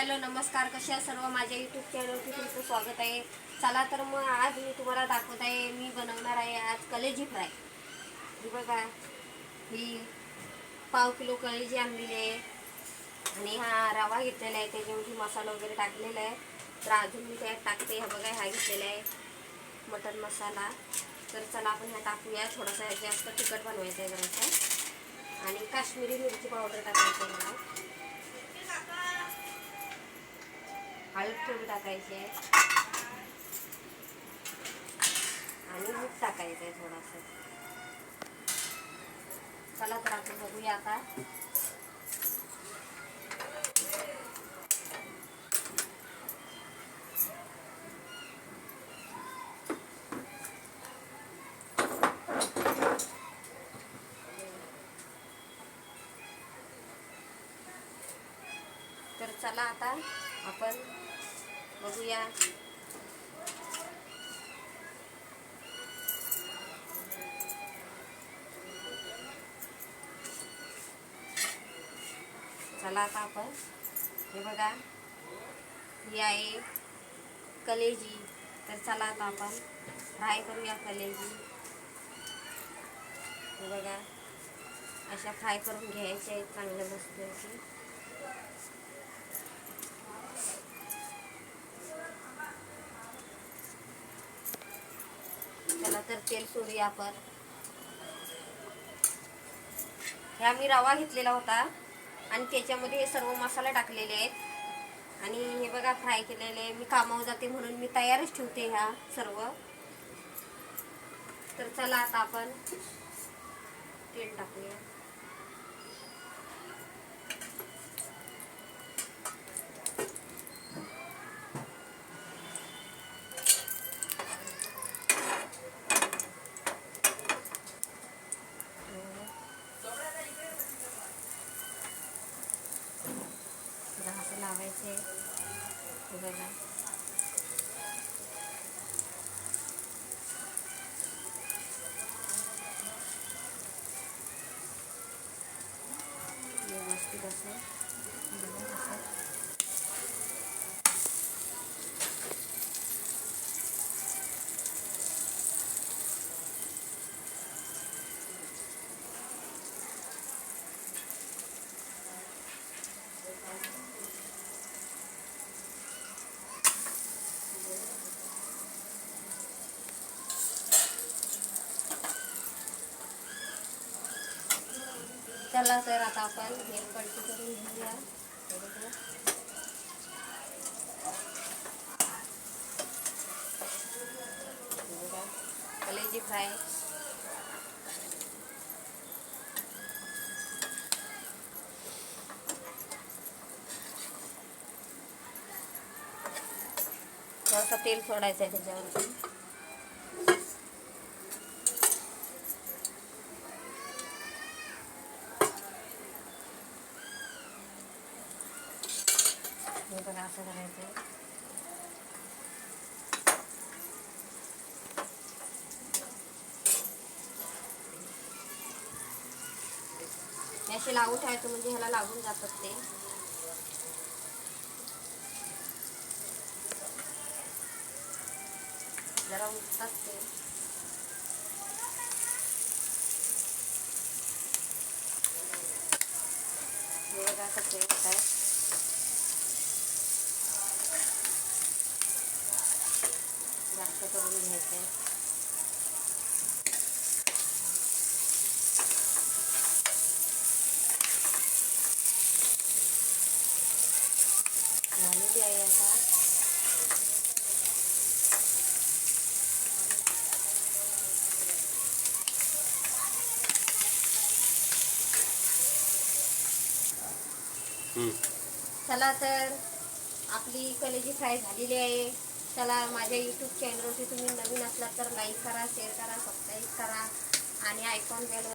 Hello नमस्कार. कशा सर्व? माझ्या यूट्यूब चॅनलवरती तुमचं स्वागत आहे. चला तर मग आज मी तुम्हाला दाखवत आहे. मी बनवणार आहे आज कलेजी फ्राय. बघा. ही पाव किलो कलेजी आणलेली आहे. आणि हा रवा घेतलेला आहे. त्याच्यामध्ये मसाला वगैरे टाकलेला आहे. तर अजून मी त्यात टाकते. हा बघा हा घेतलेला आहे. मटन मसाला. तर चला आपण ह्या टाकूया. थोडासा जास्त तिखट बनवायचा आहे जरासा. आणि काश्मीरी मिरची पावडर टाकायची आहे मला. हळद थोडी टाकायची आहे. आणि मीठ टाकायचं आहे थोडंसं. चला तर आपण बघूया आता. तर चला आता आपण बघूया. चला आता आपण. हे बघा. ही आहे कलेजी. तर चला आता आपण फ्राय करूया कलेजी. हे बघा. अशा फ्राय करून घ्यायच्या आहेत चांगल्या मस्त तर तेल सोडूया आपण. ह्या मी रवा घेतलेला होता आणि त्याच्यामध्ये हे सर्व मसाले टाकलेले आहेत. आणि हे बघा फ्राय केलेले. मी कामावर जाते म्हणून मी तयारच ठेवते ह्या सर्व. तर चला आता आपण तेल टाकूया. घास लावायचे. हे बघा. व्यवस्थित असं. चला तर आता आपण हे पलटी करून घेऊया. कलेजी फ्राय. थोडंसं तेल सोडायचं आहे त्याच्यावरती. हे बघा असं करायचं हे असे लावून ठेवायचं म्हणजे ह्याला लागून जातात ते जरा उठतात ते बघा कसे जास्त करून घ्यायचं आहे. आता. चला तर आपली कलेजी फ्राय झालेली आहे. चला माझ्या यूट्यूब चॅनलवरती तुम्ही नवीन असलात तर लाईक करा शेअर करा सबस्क्राईब करा आणि आयकॉन बेल